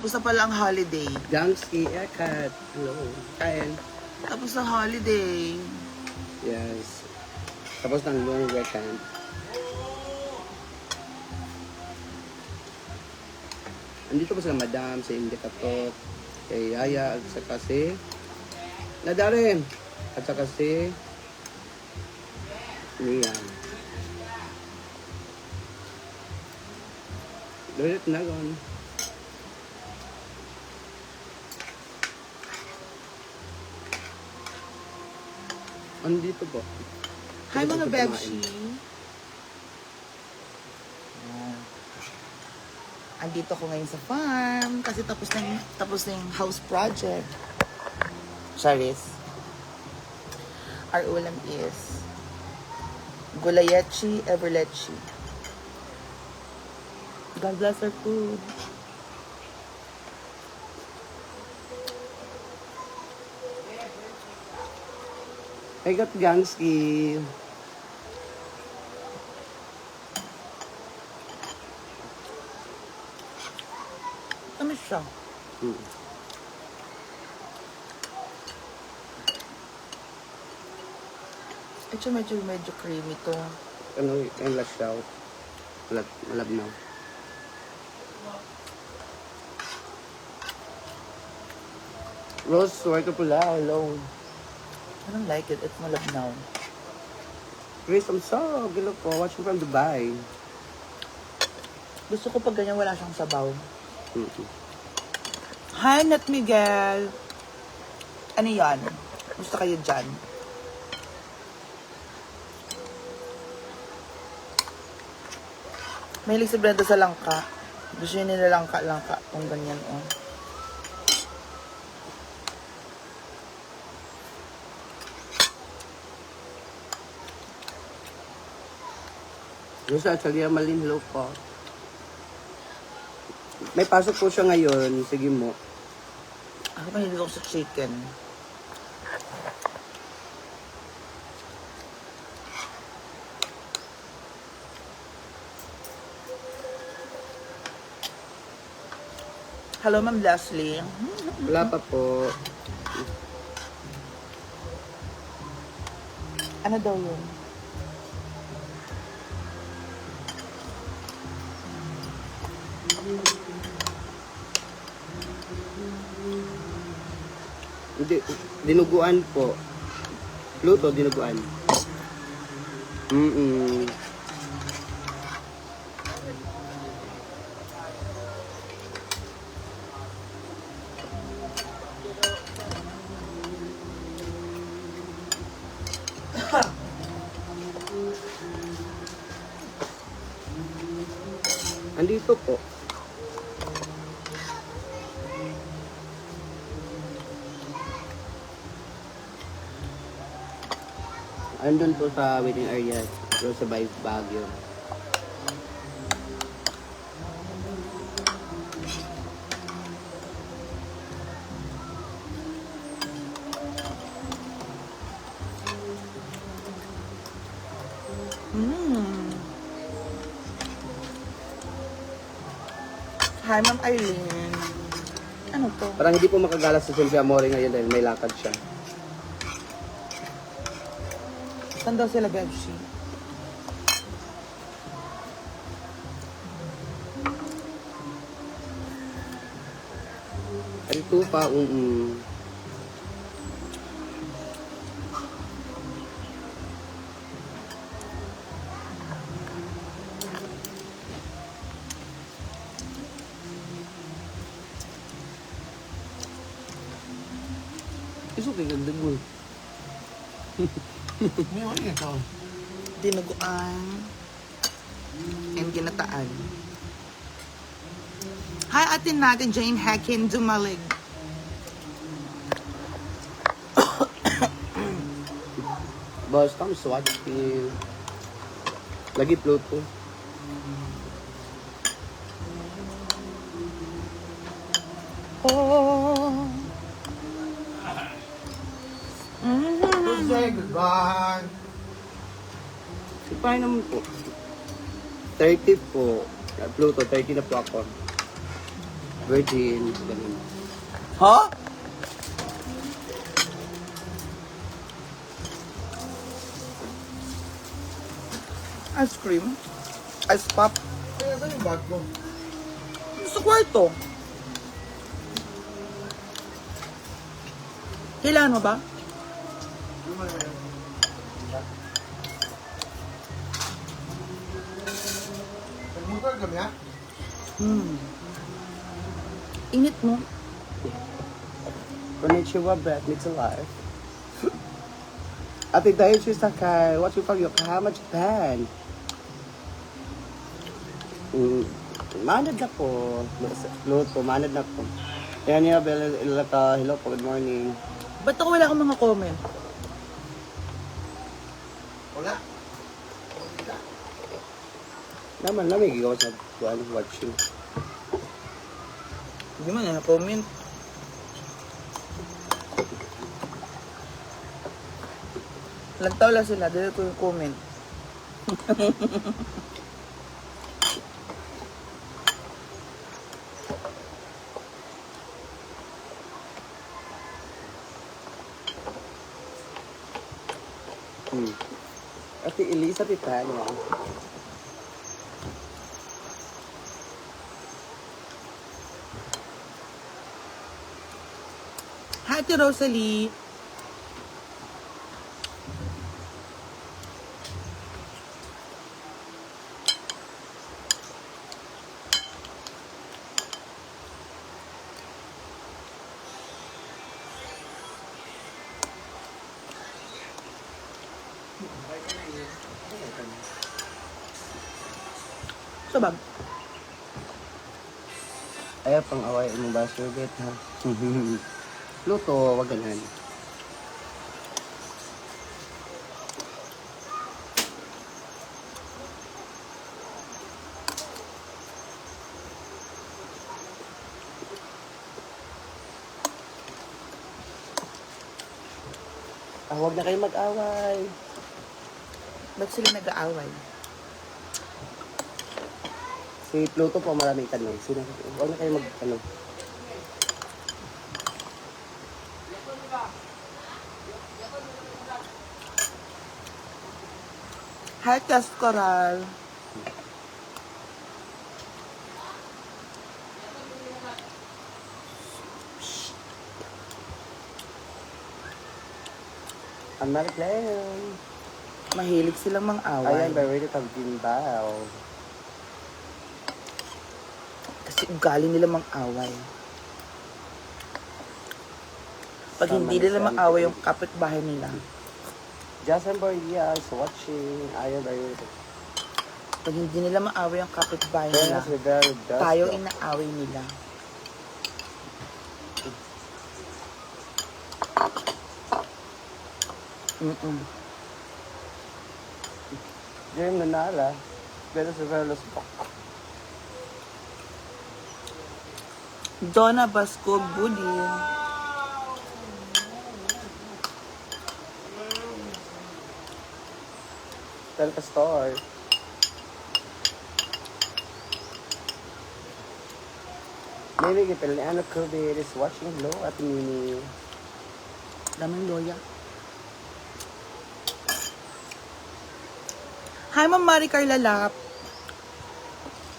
Tapos na pala ang holiday. Damski, Ekat. Hello. Kain. Tapos na holiday. Yes. Tapos ng long weekend. Andito po sila Madam, si Indikatot, kay Yaya, at saka si Nadare, at saka si Rian. Dorit na gon. Andito po. Hi mga Bebshi. Andito ko ngayon sa farm kasi tapos na yung, tapos na yung house project. Charis. Our ulam is gulayechi everlechi. God bless our food. I got Ganski. Ano siya? Hmm. Ito medyo medyo creamy to. Ano yung last daw? Malab, malabnaw. Rose, where to pula? Hello. I don't like it. It's malabnaw. Chris, I'm so Gilo po. Watching from Dubai. Gusto ko pag ganyan wala siyang sabaw. Mm-mm. Hi, Nat Miguel. Ano yan? Gusto kayo dyan? Mahilig si Brenda sa langka. Gusto niya nila langka-langka. Kung ganyan, oh. Rose, actually, Malin, hello po. May pasok po siya ngayon. Sige mo. Ako mahilig ako sa chicken. Hello, Ma'am Leslie. Wala pa po. Ano daw yun? Hindi, dinuguan po. Luto, dinuguan. Mm-mm. Andito po. Andun po sa waiting area. Pero sa Baguio. Mm. Hi, Ma'am Eileen. Ano to? Parang hindi po makagala sa Sylvia Amore ngayon dahil may lakad siya. Saan daw sila, Bebshi? Ito pa, um, May wala ito. Dinuguan. And ginataan. Hi, atin natin, Jane Hackin Dumalig. Boss, swat skill. Lagi Pluto. Oh. Goodbye. Sipay naman po. 30 po. Pluto, 30 na po ako. virgin, ganun. Ha? Ice cream? Ice pop? Kaya ba yung bag ko? Sa kwarto. Kailangan mo ba? Hmm. Init mo. Konnichiwa, breath meets alive. Ate Daichi Sakai, what you call Yokohama, Japan? Mm, manad na po. Luto, manad na po. Yan niya, Bella Ilata. Hello po, good morning. Ba't ako wala akong mga comment? Naman, lamig ikaw sa kuhan, watching. Hindi man na comment. Lagtaw lang sila, dahil ko yung comment. Hmm. Ate Elisa Pitano. Hi, Ate Rosalie. Sabag. Ayaw pang away mo ba, Surbet, ha? Luto, wag ganun. Ah, huwag na kayo mag-away. Ba't sila nag-aaway? Si Pluto po maraming tanong. Sino, huwag na kayo mag, Hi, Test Coral. I'm not playing. Mahilig silang I mang-away. am very to Gimbao. Kasi ugali nila mang-away. Pag Tama hindi nila mang-away yung kapitbahay nila, Justin Borgia is watching. I am very pag hindi nila maaway yung kapitbahay nila, tayo inaaway nila. Mm-mm. Jim Nanala. Pero sa Velos. Donna Basco Budin. Tell ka store. Maybe kipil ni Ano Kubir is watching low at mini. Daming loya. Hi, Ma'am Mari Carla Lap.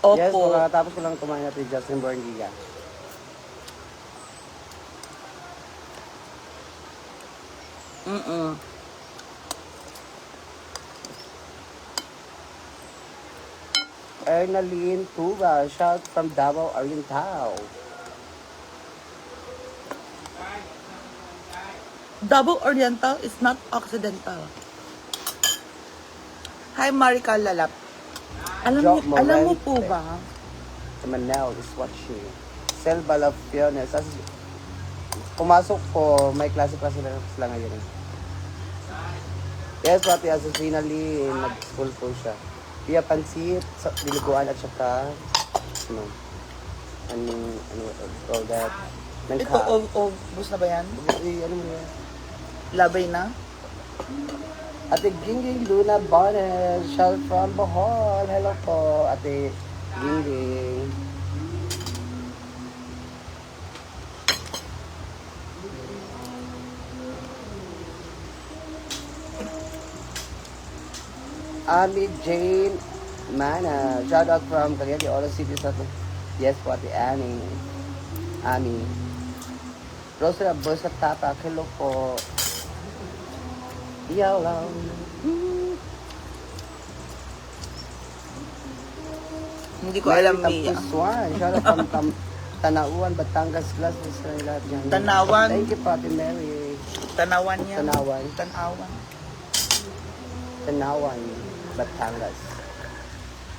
Opo. Yes, pagkatapos ko lang kumain natin Justin Borgia. Mm-mm. Ernaline Tuba, shout from Davao Oriental. Double Oriental is not Occidental. Hi, Marika Lalap. Alam, niyo, alam mo po ba? Manel is watching. Sel Balafiones. As, pumasok ko, may klase-klase na sila ngayon. Yes, pati Asusina Lee, nag-school po siya. Pia Pansit, sa Diluguan at saka, ano, ano, ano, call that? Ito, Nangka. o, o, bus na ba yan? Eh, ano mo yan? Labay na? Ate Gingging Luna Bones, shout from Bohol. Hello po, Ate Gingging. Ami Jane Mana. Shout out from Cagayan de Oro City sa Yes po, Ate Annie. Ami. Rosra Bursa Tata. Hello po. Yaw lang. Hindi ko alam, Mia. Tapuswan. Shout out from Tam Tanauan, Batangas, Glass, Israel. Tanawan. Thank you po, Ate Mary. Tanawan yan. Tanawan. Tanawan. Tanawan, Batangas.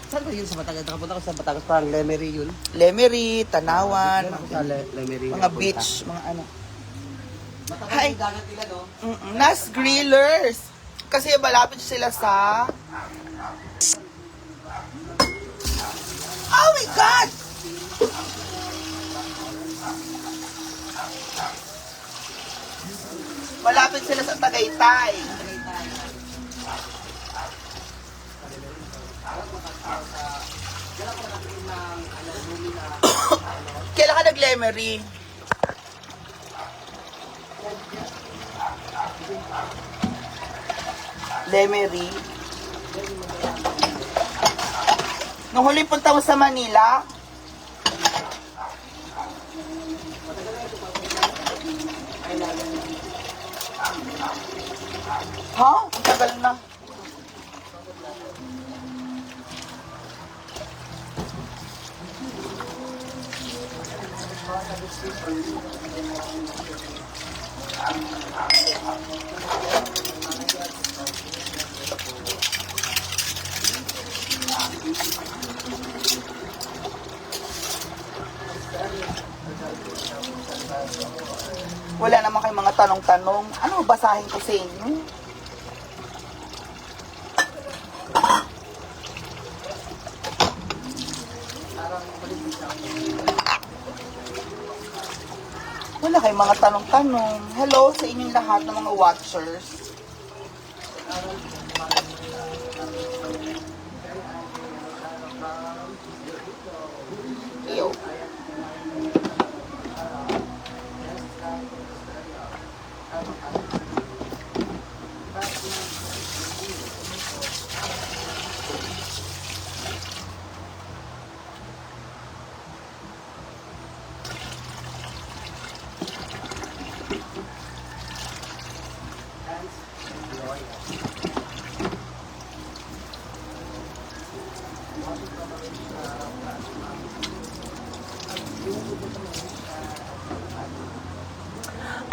Saan ba yun sa Batangas? Nakapunta ko sa Batangas, parang Lemery yun. Lemery, Tanawan, Ako sa Le- Lemery. mga nakapunta. beach, mga ano. Matagal Hi. yung dagat nila, no? Mm-mm. Nas Grillers. Kasi malapit sila sa... Oh my God! Malapit sila sa Tagaytay. Kailan ka nag-lemery? Lemery. Nung huling punta mo sa Manila, Ha? Ang tagal na. Wala naman kayong mga tanong-tanong. Ano basahin ko sa inyo? Kayong mga tanong-tanong. Hello sa inyong lahat ng mga watchers.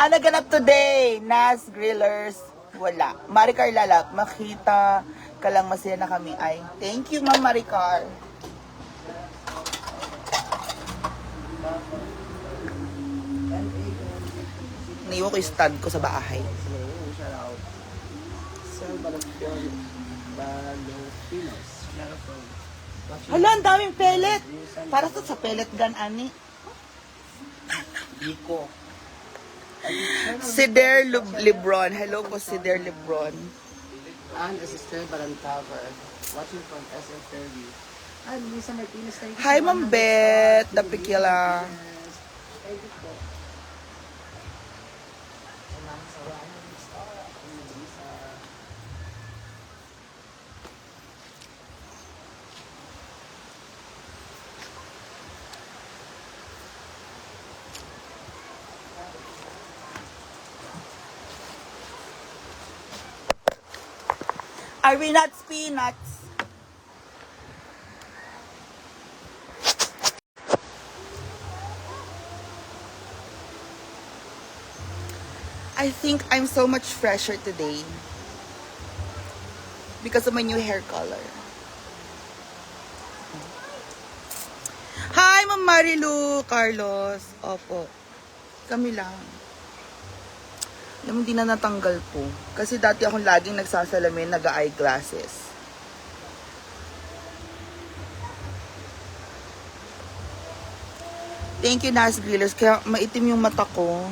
Ano ganap today? Nas Grillers. Wala. Maricar Lalak, makita ka lang masaya na kami. Ay, thank you, Ma'am Maricar. Naiwan ko yung stand ko sa bahay. Hala, ang daming pellet. Para sa sa pellet gun, ani. Biko. Si Der Lebron. Hello po si Der Lebron. And Assistant Balantaver. Watching from SM Fairview. Hi, Ma'am. Dapikila. Yes. Thank you po. Are we not peanuts? I think I'm so much fresher today because of my new hair color. Hi, Ma'am Marilu, Carlos. Opo. Kami lang. Mo, hindi na natanggal po. Kasi dati akong laging nagsasalamin, nag-eyeglasses. Thank you, Nas Grillers. Kaya maitim yung mata ko.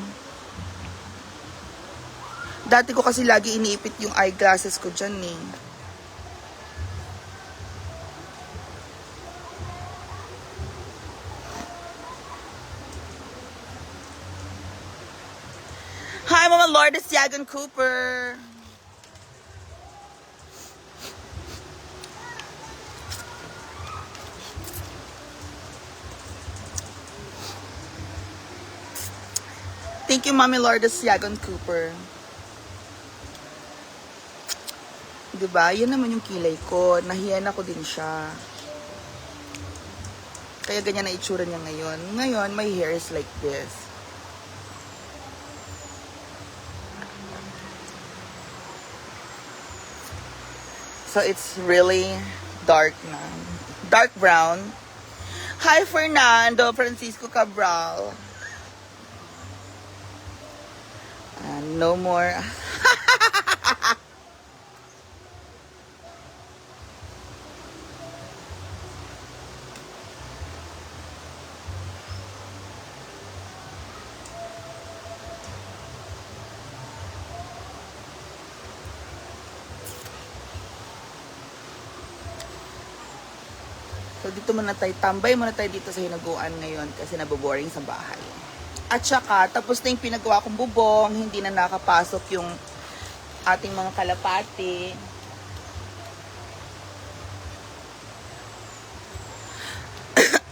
Dati ko kasi lagi iniipit yung eyeglasses ko dyan eh. Kardashian Cooper. Thank you, Mami Lorda Siagon Cooper. Diba? Yan naman yung kilay ko. Nahiyan ako din siya. Kaya ganyan na itsura niya ngayon. Ngayon, my hair is like this. So, it's really dark na. Dark brown. Hi, Fernando Francisco Cabral. Uh, no more. So, dito muna tayo, tambay muna tayo dito sa hinaguan ngayon kasi naboboring sa bahay. At saka, tapos na yung pinagawa kong bubong, hindi na nakapasok yung ating mga kalapati.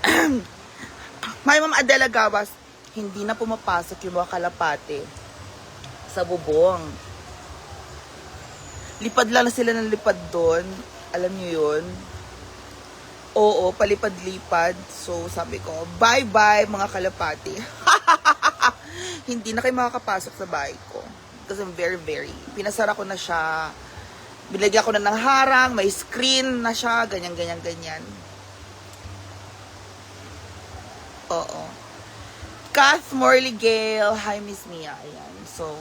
May Ma'am Adela Gawas, hindi na pumapasok yung mga kalapati sa bubong. Lipad lang na sila ng lipad doon. Alam niyo yun? Oo, palipad-lipad. So, sabi ko, bye-bye mga kalapati. Hindi na kayo makakapasok sa bahay ko. Because I'm very, very, pinasara ko na siya. Binagyan ko na ng harang, may screen na siya, ganyan, ganyan, ganyan. Oo. Kath Morley Gale, hi Miss Mia. Ayan, so,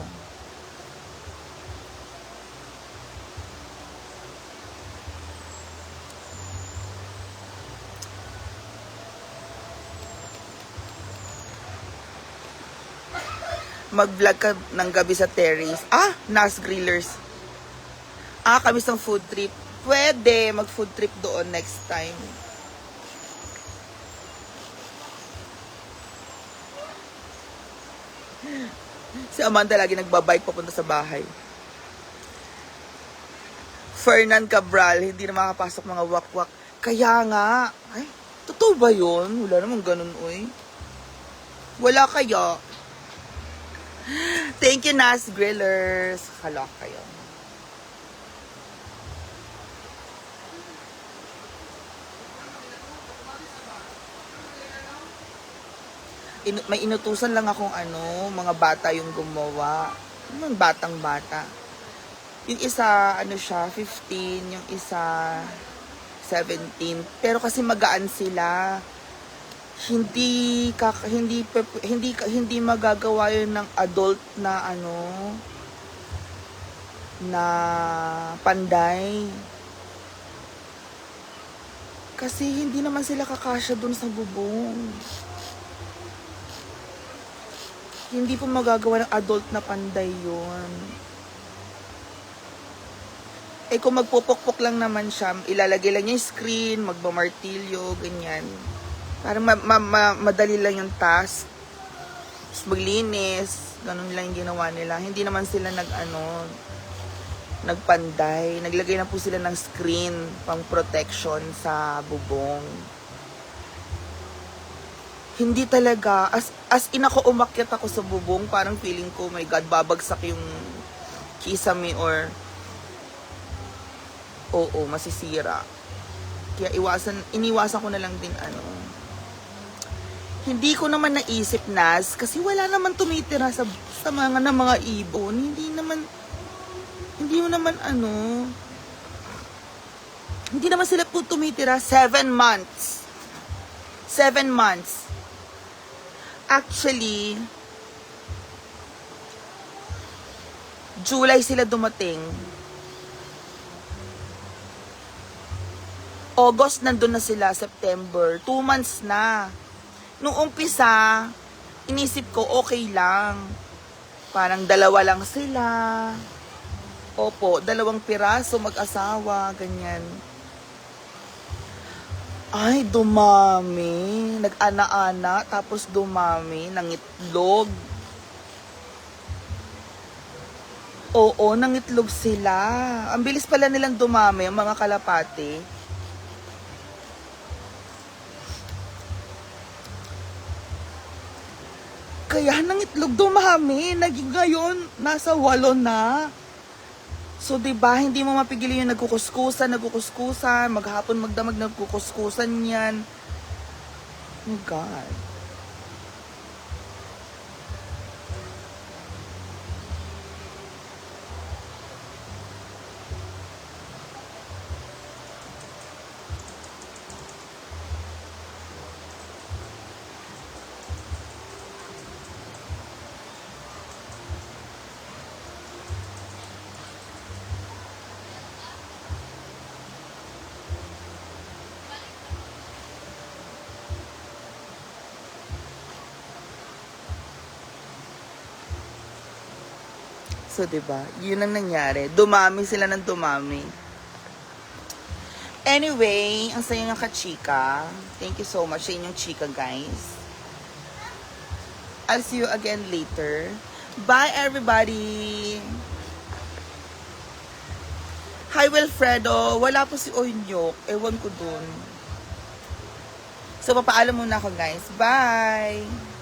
mag-vlog ka ng gabi sa terrace. Ah, Nas Grillers. Ah, kami sa food trip. Pwede mag-food trip doon next time. Si Amanda lagi nagbabike papunta sa bahay. Fernan Cabral, hindi na makapasok mga wakwak. Kaya nga, ay, totoo ba yun? Wala namang ganun, uy. Wala kaya. Thank you, Nas Grillers. Kalok kayo. In- may inutusan lang akong ano, mga bata yung gumawa. Yung batang bata. Yung isa, ano siya, 15. Yung isa, 17. Pero kasi magaan sila hindi kak hindi hindi hindi magagawa yun ng adult na ano na panday. Kasi hindi naman sila kakasya dun sa bubong. Hindi po magagawa ng adult na panday yun. Eh kung magpupukpok lang naman siya ilalagay lang niya yung screen magmamartilyo ganyan para ma- ma- ma- madali lang yung task. Tapos maglinis. Ganun lang yung ginawa nila. Hindi naman sila nag ano, nagpanday. Naglagay na po sila ng screen pang protection sa bubong. Hindi talaga. As, as in ako umakyat ako sa bubong, parang feeling ko, my God, babagsak yung kisame or oo, masisira. Kaya iwasan, iniwasan ko na lang din ano, hindi ko naman naisip nas kasi wala naman tumitira sa sa mga na mga ibon. Hindi naman hindi mo naman ano hindi naman sila po tumitira seven months. Seven months. Actually, July sila dumating. August nandun na sila, September. Two months na nung umpisa, inisip ko okay lang. Parang dalawa lang sila. Opo, dalawang piraso mag-asawa, ganyan. Ay, dumami. Nag-ana-ana, tapos dumami ng itlog. Oo, nangitlog sila. Ang bilis pala nilang dumami, ang mga kalapati. Kakayahan ng itlog dumami. Naging ngayon, nasa walo na. So, di ba hindi mo mapigil yung nagkukuskusan, nagkukuskusan, maghapon magdamag nagkukuskusan yan. Oh God. So, di ba? Yun ang nangyari. Dumami sila ng dumami. Anyway, ang saya ng kachika. Thank you so much sa inyong chika, guys. I'll see you again later. Bye, everybody! Hi, Wilfredo. Wala po si Onyok. Ewan ko dun. So, papaalam muna ako, guys. Bye!